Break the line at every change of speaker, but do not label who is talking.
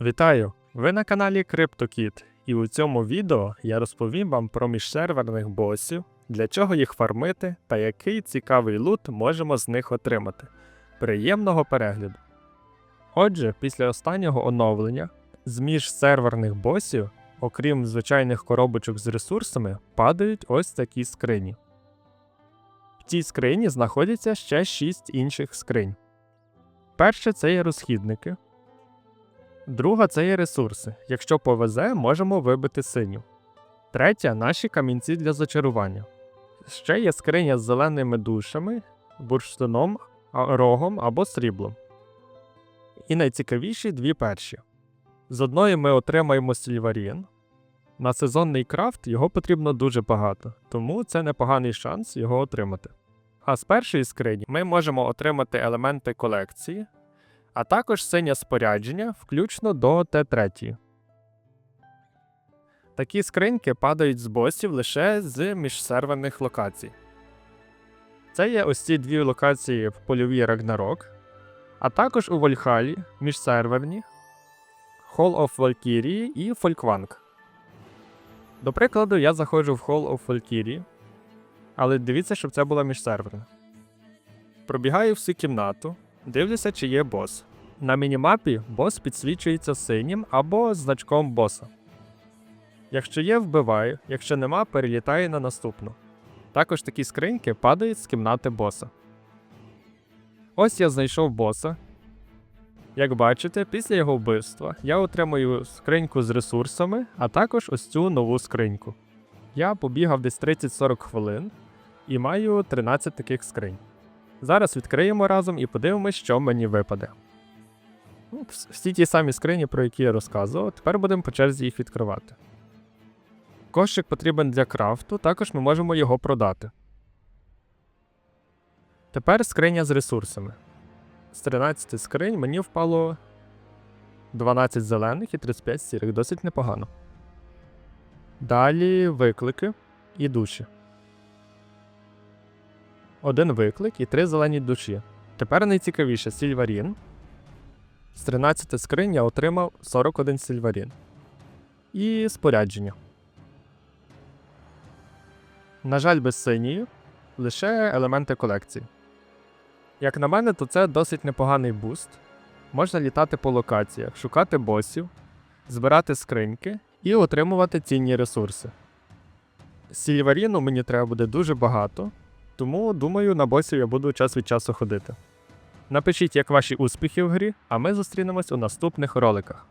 Вітаю! Ви на каналі CryptoKit, і у цьому відео я розповім вам про міжсерверних босів, для чого їх фармити та який цікавий лут можемо з них отримати. Приємного перегляду! Отже, після останнього оновлення з міжсерверних босів, окрім звичайних коробочок з ресурсами, падають ось такі скрині. В цій скрині знаходяться ще 6 інших скринь. Перше це є розхідники. Друга це є ресурси. Якщо повезе, можемо вибити синю. Третя наші камінці для зачарування. Ще є скриня з зеленими душами, бурштином, рогом або сріблом. І найцікавіші дві перші. З одної ми отримаємо сільварін. На сезонний крафт його потрібно дуже багато, тому це непоганий шанс його отримати. А з першої скрині ми можемо отримати елементи колекції, а також синє спорядження, включно до Т3. Такі скриньки падають з босів лише з міжсерверних локацій. Це є ось ці дві локації в польовій Рагнарок, а також у Вольхалі, міжсерверні, Hall of Valkyrie і Фолькванг. До прикладу, я заходжу в Hall of Valkyrie, але дивіться, щоб це була міжсерверна. Пробігаю всю кімнату, дивлюся, чи є бос. На мінімапі бос підсвічується синім або значком боса. Якщо є, вбиваю, якщо нема, перелітаю на наступну. Також такі скриньки падають з кімнати боса. Ось я знайшов боса. Як бачите, після його вбивства я отримую скриньку з ресурсами, а також ось цю нову скриньку. Я побігав десь 30-40 хвилин і маю 13 таких скринь. Зараз відкриємо разом і подивимось, що мені випаде. Всі ті самі скрині, про які я розказував, тепер будемо по черзі їх відкривати. Кошик потрібен для крафту, також ми можемо його продати. Тепер скриня з ресурсами. З 13 скринь мені впало 12 зелених і 35 сірих, досить непогано. Далі виклики і душі. Один виклик і три зелені душі. Тепер найцікавіше сільварін. З 13 скринь я отримав 41 сільварін. І спорядження. На жаль, без синьої, лише елементи колекції. Як на мене, то це досить непоганий буст. Можна літати по локаціях, шукати босів, збирати скриньки і отримувати цінні ресурси. Сільваріну мені треба буде дуже багато, тому думаю, на босів я буду час від часу ходити. Напишіть, як ваші успіхи в грі, а ми зустрінемось у наступних роликах.